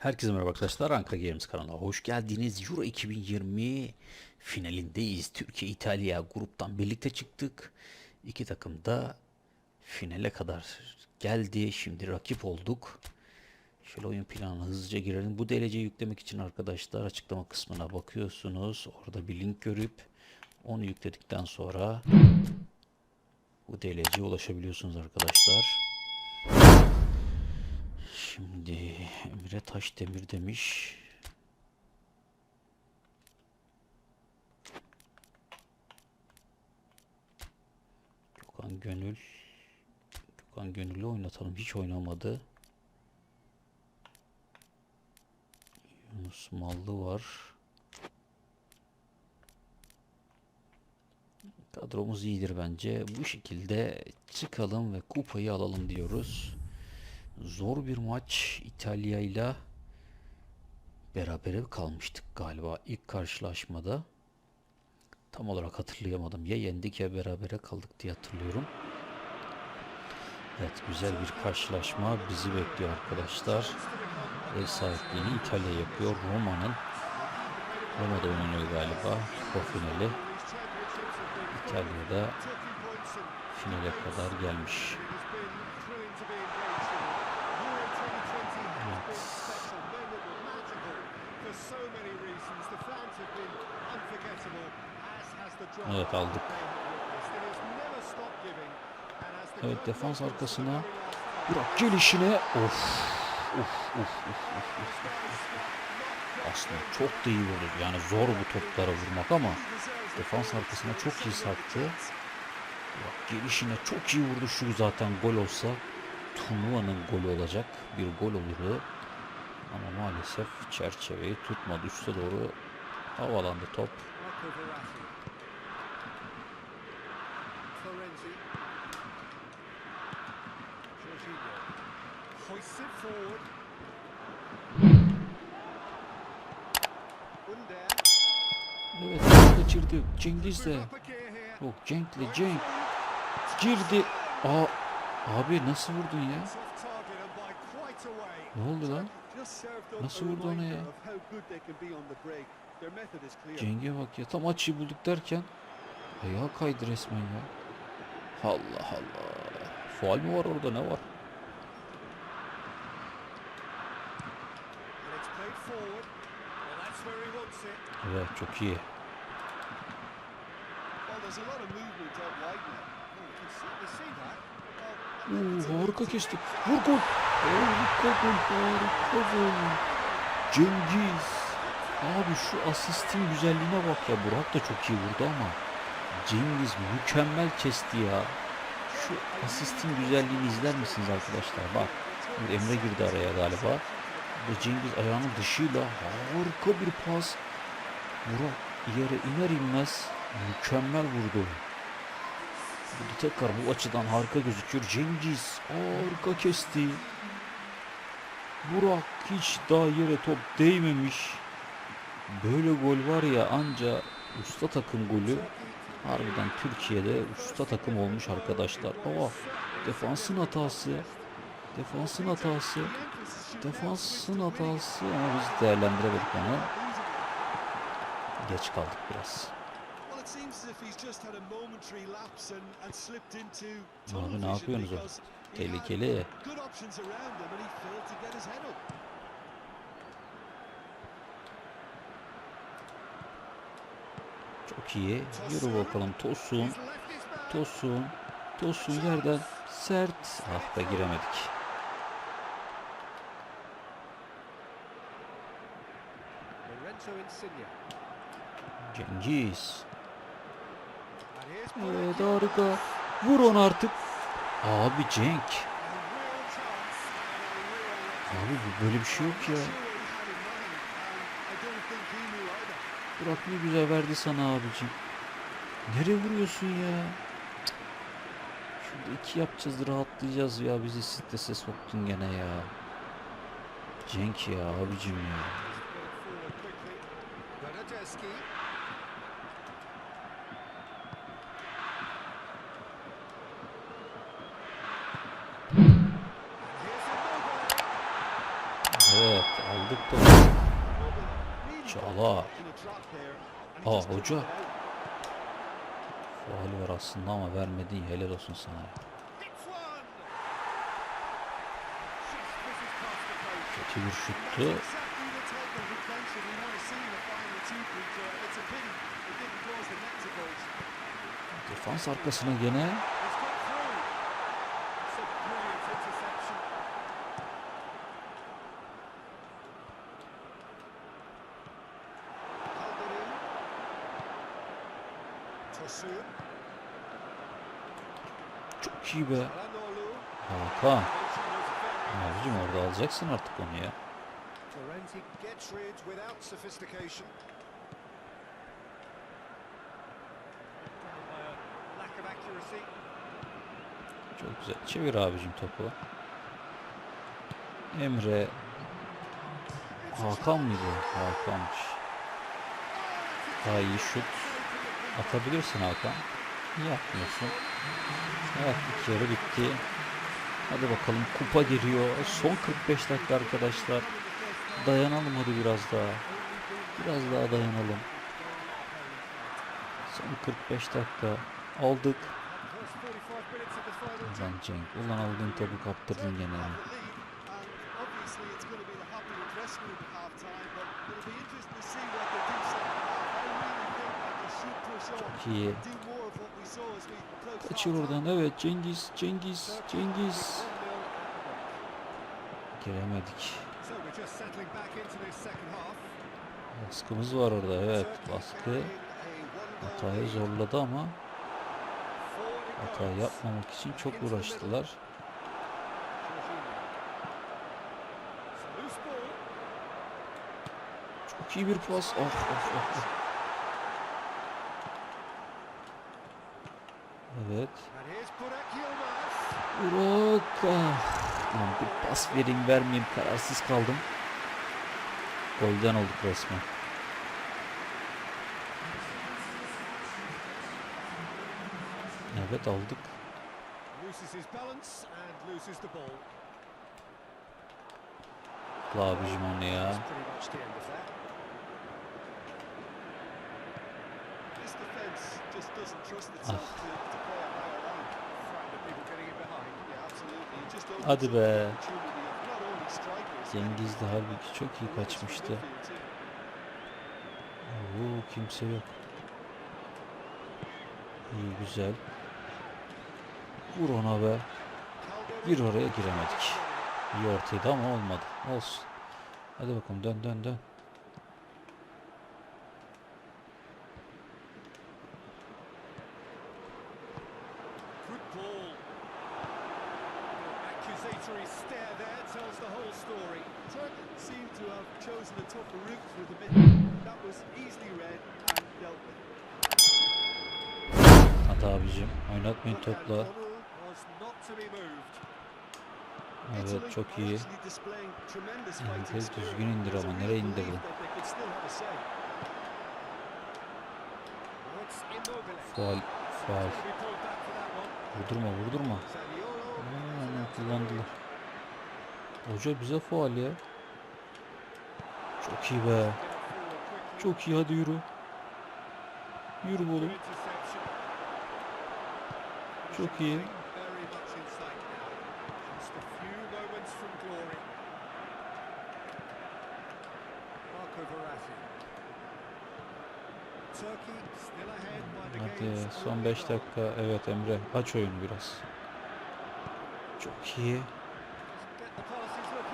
Herkese merhaba arkadaşlar. Ankara Games kanalına hoş geldiniz. Euro 2020 finalindeyiz. Türkiye, İtalya gruptan birlikte çıktık. İki takım da finale kadar geldi. Şimdi rakip olduk. Şöyle oyun planına hızlıca girelim. Bu DLC'yi yüklemek için arkadaşlar açıklama kısmına bakıyorsunuz. Orada bir link görüp onu yükledikten sonra bu DLC'ye ulaşabiliyorsunuz arkadaşlar. Şimdi Emre Taşdemir demiş. Gökhan Gönül. Gökhan Gönül'ü oynatalım. Hiç oynamadı. Yunus Mallı var. Kadromuz iyidir bence. Bu şekilde çıkalım ve kupayı alalım diyoruz. Zor bir maç İtalya ile berabere kalmıştık galiba ilk karşılaşmada. Tam olarak hatırlayamadım. Ya yendik ya berabere kaldık diye hatırlıyorum. Evet güzel bir karşılaşma bizi bekliyor arkadaşlar. Ev sahipliğini İtalya yapıyor. Roma'nın Roma'da oynanıyor galiba. Kupa finali. İtalya'da finale kadar gelmiş. Evet aldık. Evet defans arkasına Burak gelişine of of of of of. Aslında çok da iyi vurdu. Yani zor bu toplara vurmak ama defans arkasına çok iyi sarktı. Burak gelişine çok iyi vurdu. Şu zaten gol olsa turnuvanın golü olacak bir gol olurdu. Ama maalesef çerçeveyi tutmadı. Üste doğru havalandı top. Evet kaçırdı. Cengiz de. Yok Cenk'le Cenk. Girdi. Aa, abi nasıl vurdun ya? Ne oldu lan? Nasıl vurdu ona ya? Cenk'e bak ya. Tam açıyı bulduk derken ayağa kaydı resmen ya. Allah Allah. Faal mi var orada ne var? See that. Well, Oo, harika kesti. Vur gol. Harika gol. Harika gol. Cengiz. Abi şu asistin güzelliğine bak ya. Burak da çok iyi vurdu ama Cengiz mükemmel kesti ya. Şu asistin güzelliğini izler misiniz arkadaşlar? Bak. Emre girdi araya galiba. Ve Cengiz ayağının dışıyla harika bir pas. Burak yere iner inmez mükemmel vurdu. Burada tekrar bu açıdan harika gözüküyor. Cengiz harika kesti. Burak hiç daha yere top değmemiş. Böyle gol var ya anca usta takım golü. Harbiden Türkiye'de usta takım olmuş arkadaşlar. Aa, defansın hatası. Defansın hatası. Defansın hatası ama biz değerlendiremedik onu. Geç kaldık biraz. Abi ne yapıyorsunuz o? because he had Tehlikeli. Çok iyi. Yürü bakalım Tosun. Tosun. Tosun yerden sert. Ah be giremedik. Cengiz. Evet harika. Vur onu artık. Abi Cenk. Abi böyle bir şey yok ya. Burak ne güzel verdi sana abicim. Nereye vuruyorsun ya? Şurada iki yapacağız rahatlayacağız ya. Bizi strese soktun gene ya. Cenk ya abicim ya. Bernardeschi. Evet aldık Çağlar. In a trap there, and he Aa hoca. Faali var aslında ama vermedin. Helal olsun sana. Kötü bir şuttu. Defans arkasına gene. Çok iyi be. Hakan. Abicim orada alacaksın artık onu ya. Çok güzel. Çevir abicim topu. Emre. Hakan mıydı? Hakan'mış. Daha iyi şut. Atabilirsin Hakan. Niye atmıyorsun? Evet ilk yarı bitti. Hadi bakalım kupa giriyor. Son 45 dakika arkadaşlar. Dayanalım hadi biraz daha. Biraz daha dayanalım. Son 45 dakika. Aldık. Ulan Cenk. Ulan aldığın topu kaptırdın gene. ya. Çok iyi. half oradan. Evet Cengiz. Cengiz. Cengiz. 1-0 at the break. Giremedik. Baskımız var orada. Evet baskı hatayı zorladı ama hata yapmamak için çok uğraştılar. Çok iyi bir pas. Of of of. Evet. Burak bir pas vereyim vermeyeyim kararsız kaldım. Golden olduk resmen. İn behind. Yeah, absolutely. It just opens Hadi be. Cengiz de halbuki çok iyi kaçmıştı. Oo, kimse yok. İyi güzel. Vur ona be. Bir oraya giremedik. İyi ortaydı ama olmadı. Olsun. Hadi bakalım dön dön dön. Good ball. The accusatory stare there tells the whole story. Turk seemed to have chosen a tougher route through the middle. That was easily read and dealt with. Hadi abicim. Oynatmayın topla. Evet çok iyi. spirit. düzgün indir ama nereye indirdin? Faal. Faal. Vurdurma vurdurma. Aa, kullandılar. Hoca bize faal ya. Çok iyi be. Çok iyi hadi yürü. Yürü oğlum. Çok iyi. Hadi son only 5 goal. dakika. Evet Emre aç oyunu biraz. Çok iyi.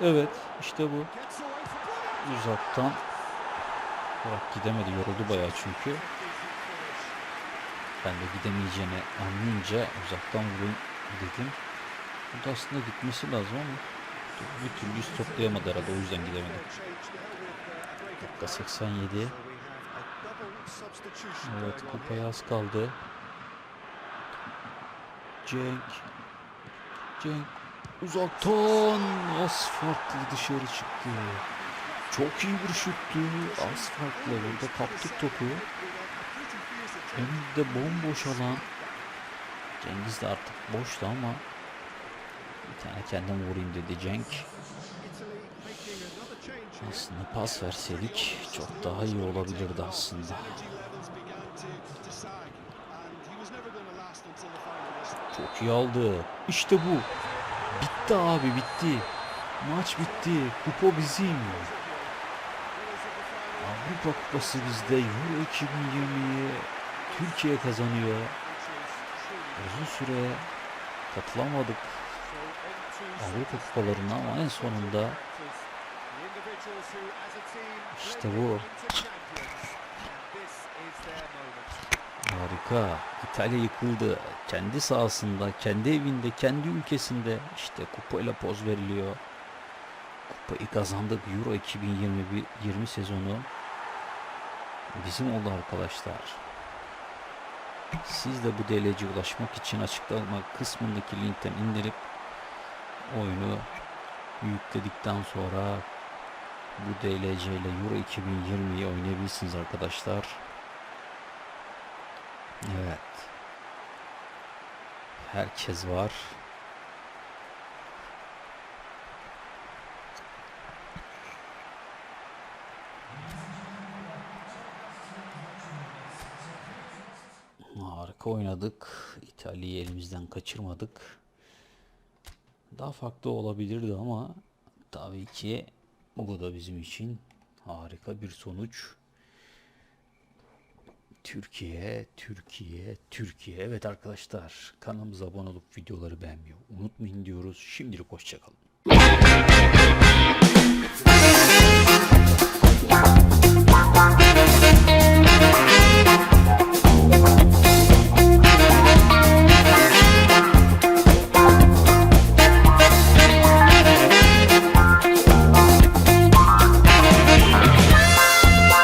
Evet işte bu. Uzaktan. Burak gidemedi yoruldu bayağı çünkü. Ben de gidemeyeceğini anlayınca uzaktan vurayım dedim. Burada aslında gitmesi lazım ama bir türlü üst toplayamadı herhalde o yüzden gidemedi. Dakika 87. Evet kupaya az kaldı. Cenk. Cenk. Uzaktan az farklı dışarı çıktı. Çok iyi bir şuttu. Az farklı. Burada kaptık topu. Önünde bomboş alan. Cengiz de artık boştu ama bir tane kendim vurayım dedi Cenk. Aslında pas verseydik çok daha iyi olabilirdi aslında. Çok iyi aldı. İşte bu. Bitti abi bitti. Maç bitti. Kupa bizim. Avrupa Kupası bizde. Euro 2020'yi Türkiye kazanıyor. Uzun süre katılamadık Avrupa kupalarına ama en sonunda işte bu. Harika. İtalya yıkıldı. Kendi sahasında, kendi evinde, kendi ülkesinde işte kupayla poz veriliyor. Kupayı kazandık. Euro 2021 20 sezonu bizim oldu arkadaşlar. Siz de bu DLC'ye ulaşmak için açıklama kısmındaki linkten indirip oyunu yükledikten sonra bu DLC ile Euro 2020'yi oynayabilirsiniz arkadaşlar. Evet. Herkes var. Harika oynadık. İtalya'yı elimizden kaçırmadık. Daha farklı olabilirdi ama tabii ki bu da bizim için harika bir sonuç. Türkiye, Türkiye, Türkiye. Evet arkadaşlar kanalımıza abone olup videoları beğenmeyi unutmayın diyoruz. Şimdilik hoşçakalın.